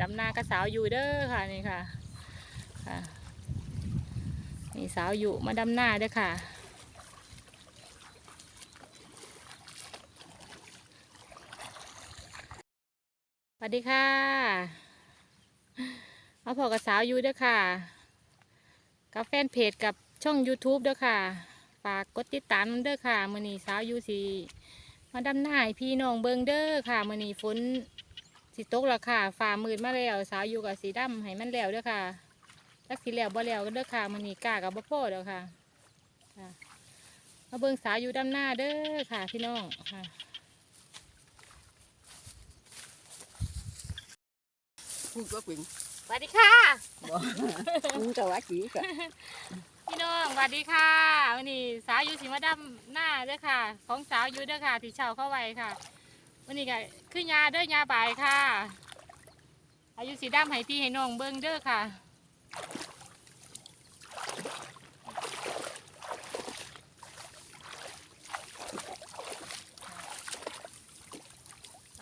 ดำนากระสาวอยู่เด้อค่ะนี่ค่ะค่ะนี่สาวอยู่มาดำนาเด้อค่ะ สวัสดีค่ะมาพอกับสาวอยู่เด้อค่ะกับแฟนเพจกับช่อง YouTube เด้อค่ะ ฝากกดติดตามเด้อค่ะมือนี้สาวอยู่สีมาดำหน้าพี่น้องเบิงเด้อค่ะมือนี้ฝน สิตกแล้วค่ะฝ่ามืดมาแล้ว สาวอยู่กับสีดำให้มันแล้วเด้อค่ะจักสีแล้วบ่แล้วก็เด้อค่ะมือนี้กล้ากับบ่พ่อเด้อค่ะค่ะมาเบิงสาวอยู่ดำหน้าเด้อค่ะพี่น้องค่ะพูดว่าเป็นสวัสดีค่ะบ่มึงจะว่าจีกะพี่น้องสวัสดีค่ะวันนี้สาวอยู่สีมาดำหน้าเด้อค่ะ ของสาวอยู่เด้อค่ะที่เช่าเข้าไว้ค่ะ วันนี้ก็คือยาเด้อยาบายค่ะ อายุสีดำให้พี่ให้น้องเบิ้งเด้อค่ะ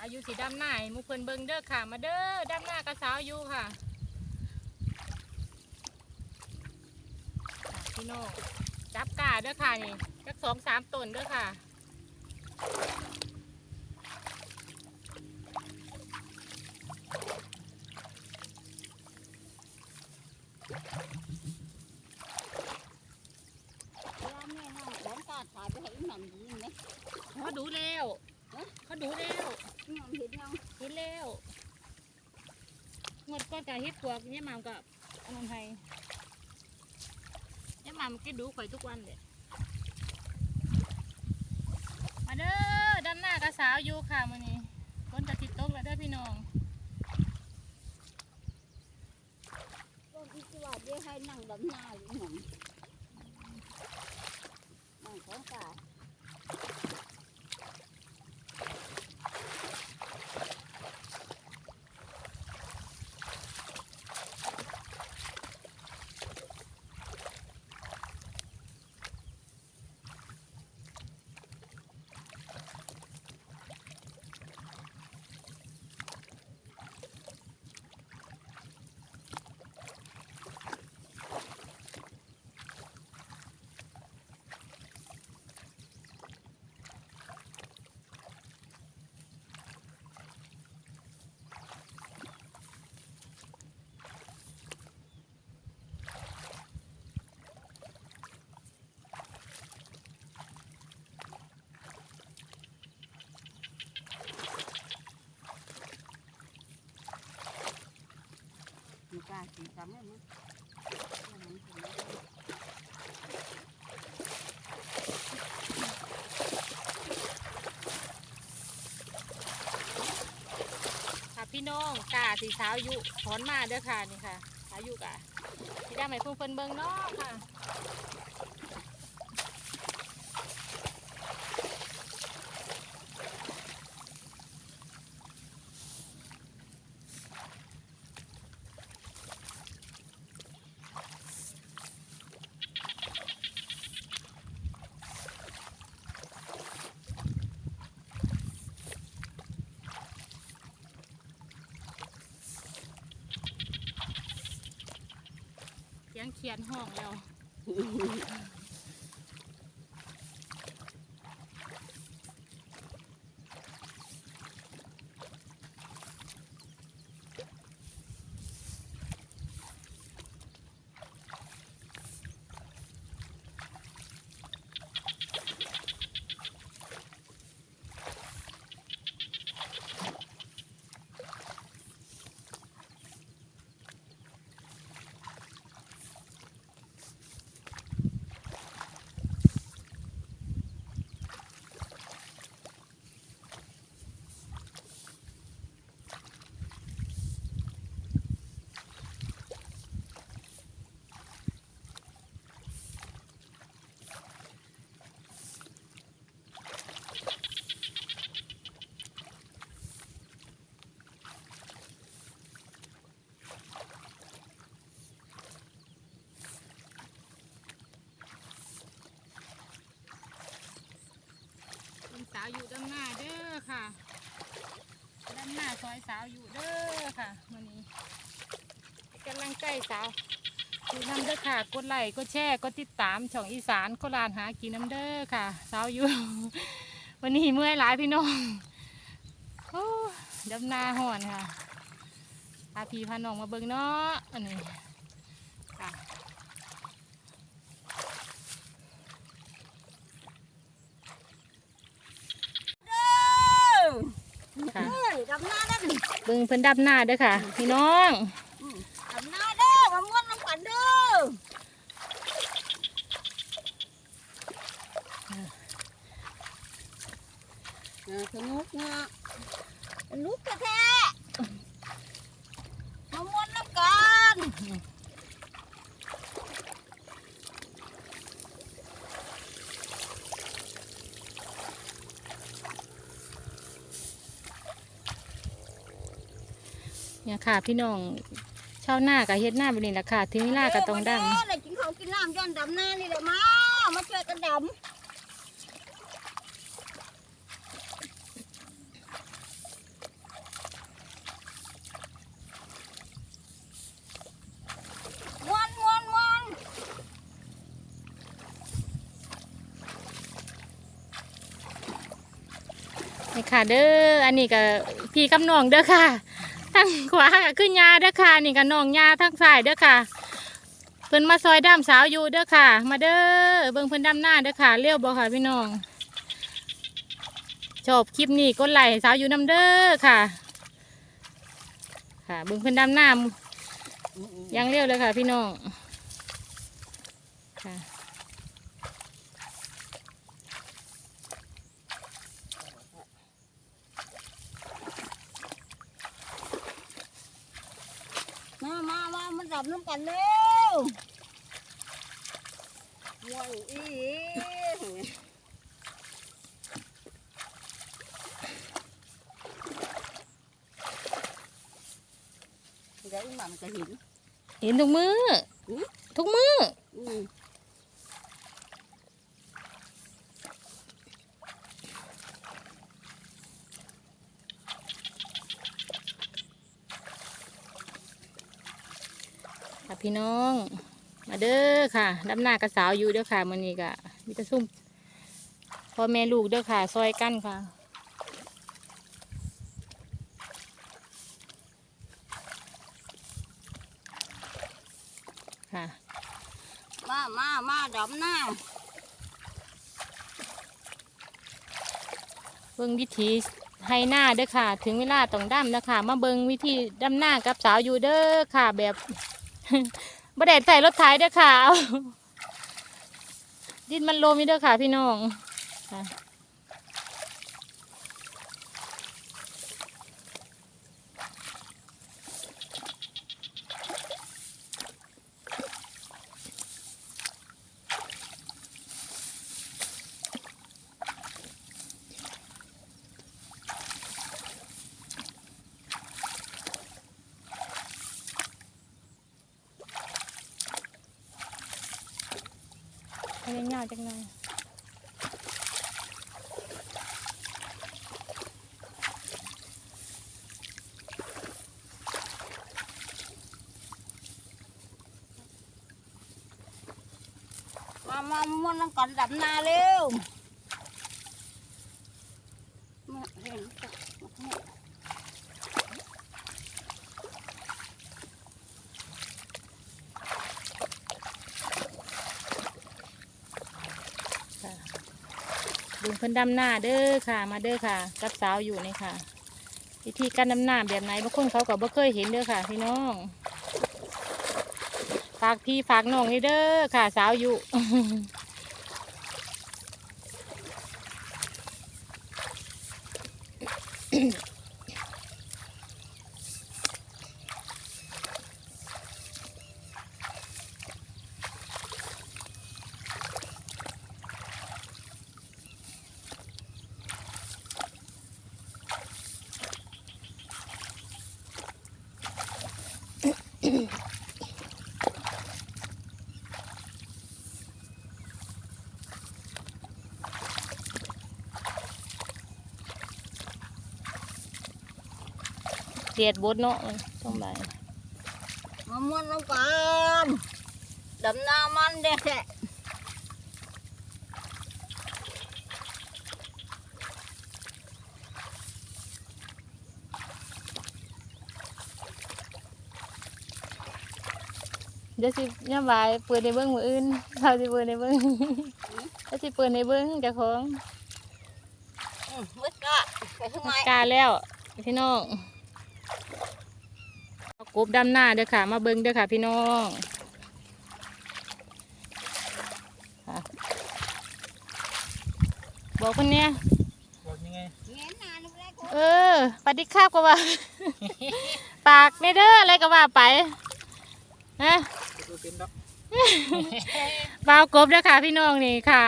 อายุสีดำหน้ามุกเพิ่นเบิ้งเด้อค่ะ มาเด้อดำหน้ากับสาวอยู่ค่ะพี่น้องจับกาเด้อค่ะนี่จักสองสามต้นเด้อค่ะ ว่าแม่น้องของกาดถ่ายไปให้หนังดีไหม เขาดูแล้ว เขาดูแล้วน้องเห็นยังเห็นแล้วงดก็จะเฮ็ดพวกเนี่ยหมามกับอันนั้นให้เนี่ยหมามก็ดูข่อยทุกวันเลยมาเด้อด้านหน้ากับสาวอยู่ค่ะมื้อนี้ฝนจะติดตกแล้วเด้อพี่น้องก็คิดว่าเดี๋ยวให้นั่งดำหน้าอยู่หนังนั่งของกา จำได้ไหมค่ะพี่น้องกาสีสาวอยู่ถอนมาเด้อค่ะนี่ค่ะสาวอยู่กะที่ได้ไหมเพิ่งเพิ่นเบิ่งเนาะค่ะาวอยู่ด้านหน้าเด้อค่ะ ด้านหน้าซอยสาวอยู่เด้อค่ะมื่อนี้กำลังใกล้สาวอยู่น้ำเด้อค่ะ กดไลค์กดแชร์กดติดตามช่องอีสานโคราชหากินน้ำเด้อค่ะ สาวอยู่ วันนี้เมื่อยหลายพี่น้องโอ้ดำนาห่อนค่ะพาพี่พาน้องมาเบิ่งเนาะอันนี้ค่ะ เด้อ ค่ะ เฮ้ย ดำหน้าได้ดิเบิ่งเพิ่นดับหน้าเด้อค่ะ พี่น้องดำหน้าเด้อมาม้วนน้ำกันเด้อเออสนุกนะสนุกแท้ๆมาม้วนน้ำกัน เนี่ย ค่ะพี่น้องชาวนากับเฮ็ดหน้าแบบนี้แหละค่ะถึงเวลาก็ต้องดำเด้อได้กินข้าวกินน้ำย้อนดำหน้านี่แหละมามาช่วยกันดำม้วนม้วนม้วนนี่ค่ะเด้ออันนี้ก็พี่กับน้องเด้อค่ะ ทั้งขวาก็คือยาเด้อค่ะ นี่ก็น้องยาทั้งซ้ายเด้อค่ะเพิ่นมาซอยดำสาวอยู่เด้อค่ะ มาเด้อเบิ่งเพิ่นดำหน้าเด้อค่ะเลี้ยวบ่ค่ะพี่น้องชอบคลิปนี้กดไลค์ให้สาวอยู่น้ำเด้อค่ะ ค่ะเบิ่งเพิ่นดำหน้ายังเลี้ยวเลยค่ะ พี่น้อง ค่ะ มา มามามาดำน้ำกันเร็วม้วนอีเดี๋ยวอีหม่ำจะเห็นเห็นทุกมือหือทุกมือ อืม ค่ะ พี่น้อง มาเด้อค่ะดำหน้ากระสาวอยู่เด้อค่ะมันนี้ก็มีแตะซุ่มพ่อแม่ลูกเด้อค่ะ ซอยกันค่ะค่ะมามามาดำหน้าเบิ่งวิธีให้หน้าเด้อค่ะ ถึงเวลาต้องดำนะคะมาเบิ่งวิธีดำหน้ากับสาวอยู่เด้อค่ะแบบ บ่ได้ใส่รถไถเด้อค่ะ ดินมันโลมนี่เด้อค่ะพี่น้อง จังหน่อยมามาม้วนน้ำกันดำหน้าเร็วมาเห็นจ้ะ พิ่นดำหน้าเด้อค่ะ มาเด้อค่ะ กับสาวอยู่นี่ค่ะ วิธีการดำหน้าแบบไหนบางคนเขาก็บ่เคยเห็นเด้อค่ะ พี่น้อง ฝากพี่ฝากน้องนี่เด้อค่ะ สาวอยู่ เดียดบดเนาะต้องไปมมาม่วนน้ำกันดำนามันเด็กแค่เดี๋ยวสิย่ำบายเปิดในเบิ้งมืออื่นเราสิเปิดในเบิ้งเราสิเปิดในเบิ้งเจ้าของอืมมืดกะไปทำไมกล้าแล้วพี่น้องเอา กบดำหน้าเด้อค่ะ มาเบิ้งเด้อค่ะพี่น้องค่ะบอกคนเนี้ยบอกยังไงเงี้ยนานลูกแรกเออปฏิคาบก็ว่า ปากในเด้ออะไรก็ว่าไปนะดูเป็นดอกบาวกบเด้อค่ะพี่น้องนี่ค่ะ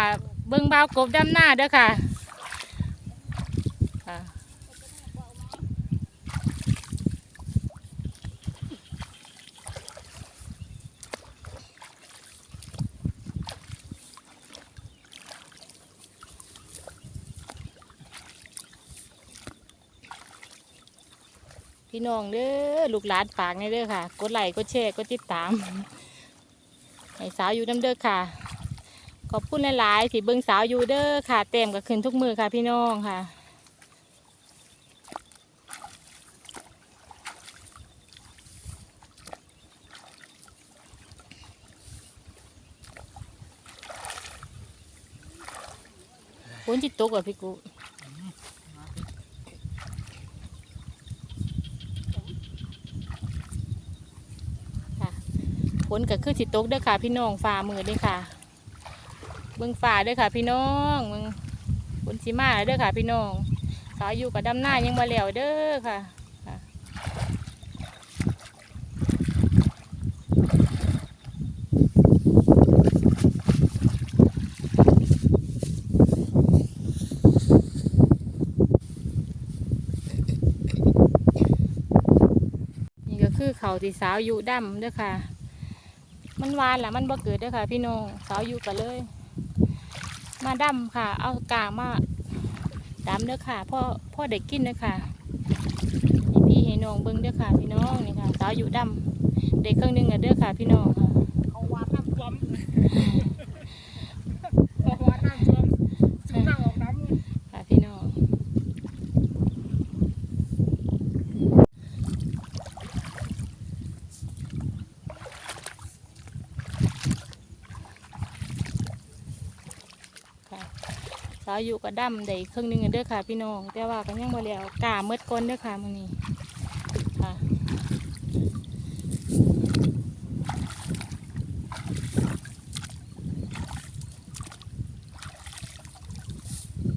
เบิ้งบาวกบดำหน้าเด้อค่ะค่ะ พี่น้องเด้อลูกหลานฝากในเด้อค่ะ กดไลค์กดแชร์กดติดตามให้สาวอยู่น้ำเด้อค่ะ ขอบคุณหลายๆที่เบิ่งสาวอยู่เด้อค่ะ เต็มก็ขึ้นทุกมือค่ะพี่น้องค่ะฝนจิตตกเหรอพี่กู ฝนก็คือจิตตกเด้อค่ะ พี่น้องฝ่ามือเด้อค่ะ เบิ่งฝ่าเด้อค่ะ พี่น้องเบิ่งฝนสีมาเด้อค่ะ พี่น้องสาวอยู่กับดำหน้ายังมาแล้วเด้อค่ะคือเขาที่สาวอยู่ดำเด้อค่ะ มันวานแหละมันบ่เกิดด้วยค่ะ พี่น้องสาวอยู่กันเลย มาดำค่ะ เอากางมาดำเด้อค่ะพ่อพ่อเด็กกินเด้อค่ะพี่ให้น้องเบิ้งเด้อค่ะ พี่น้องนี่ค่ะสาวอยู่ดำเด็กเครื่องหนึงอะเด้อค่ะ พี่น้องค่ะเขาวานน้ำจมเขาวาดน้ำท่วมซึ่งนั่งออกน้ำ ค่ะพี่น้องค่ะ สาอยู่กับดำได้ครึ่งหนึงเด้อค่ะ พี่น้อง แต่ว่าก็ยังบ่แล้วกล้าเมดก้นเด้อค่ะมื้อนี้ค่ะ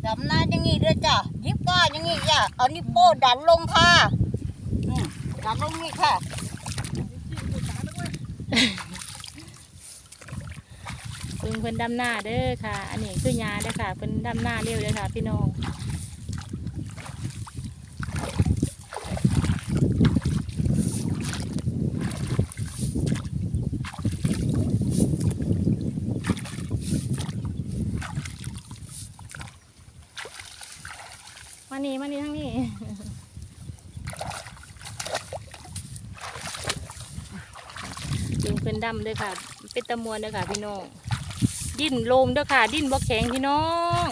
ดำนาอย่างงี้ด้วยจ้ะยิบก้าอย่างงี้จ้ะเอานิ้วโป้ดันลงค่ะอืมดันลงนี่ค่ะ เพิ่ งเพิ่นดำหน้าเด้อค่ะ อันนี้คือยาเด้อค่ะเพิ่นดำหน้าเร็วเลยค่ะ พี่น้องมานี่มานี่ทั้งนี้ดึงเพิ่นดำเด้อค่ะ เป็นตะมวนเด้อค่ะ พี่น้อง ดิ้นโลมเด้อค่ะ ดิ้นบ่แข็งพี่น้อง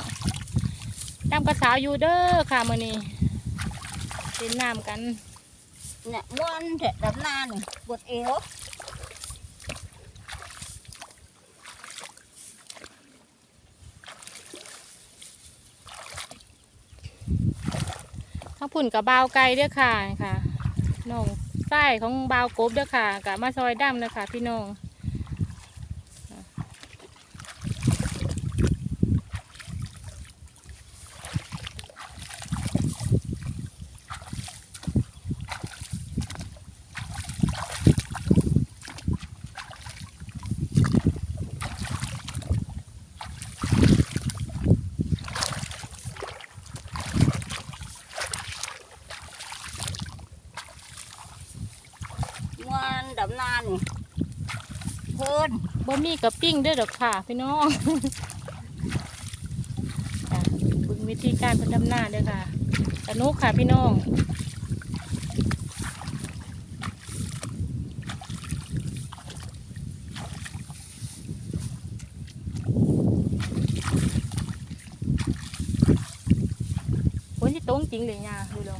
ดำกระสาวอยู่เด้อค่ะมื้อนี้เล่นน้ำกันเนี่ยม้วนเถอะดำนานี่ปวดเอวทั้งพุ่นกับบาวไก่เด้อค่ะค่ะน้องไส้ของบาวกบเด้อค่ะกับมาซอยดำเด้อค่ะพี่น้อง มีกับปิ้งด้วยดอกค่ะพี่น้องบึงวิธีการเพันดำหน้าด้วยค่ะสนุกค่ะพี่น้องฝนจะตรงจริงเลยเนี่ยดูเลย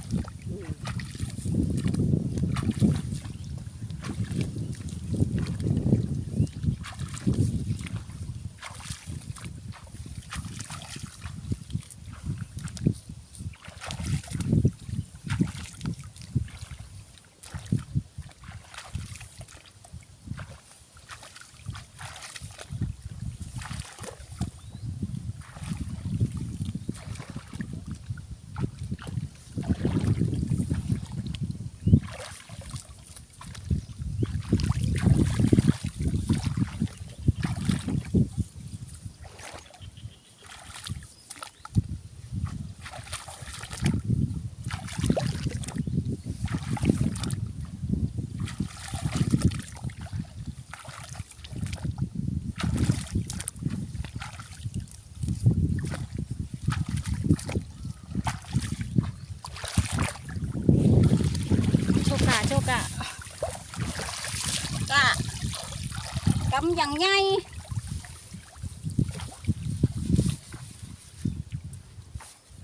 อย่างไง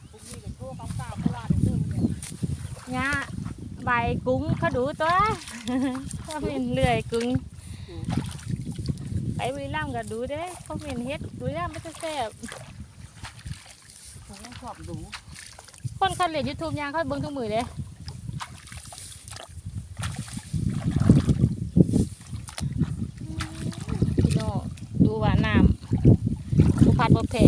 พวกนี้ก็โชว์คำกล่าวโบราณเดิมเนี่ยเนี่ยใบกุ้งเขาดูตัวเขาเป็นเลื่อยกุ้งไปบุรีรัมย์ก็ดูเด้เขาเป็นเฮ็ดบุรีรัมย์ไม่ใช่แซ่บผมก็ชอบดูคนเขาเล่นยูทูบยางเขาเบิ่งทุกมือเลยพี่น้องดูว่าน้ำผู้พัดบ่แพ้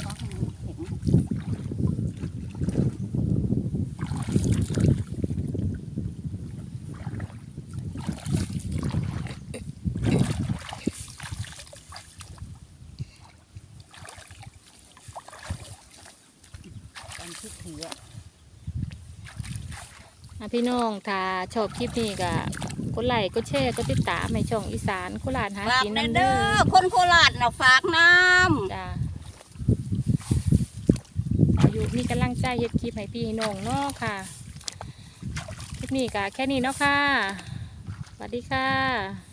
เขาให้มันเห็นการคิดถืออะ อะ พี่น้องถ้าชอบคลิปนี้ก็กดไลค์กดแชร์กดติดตามให้ช่องอีสานโคราชหาฝากกินแน่น้ำเด้เด้ออคนโคราชน่ะฝากน้ำจ้าอายุมีกำลังใจเฮ็ดคลิปให้พี่ให้น้องเนาะค่ะ คลิปนี้ก็แค่นี้เนาะค่ะสวัสดีค่ะ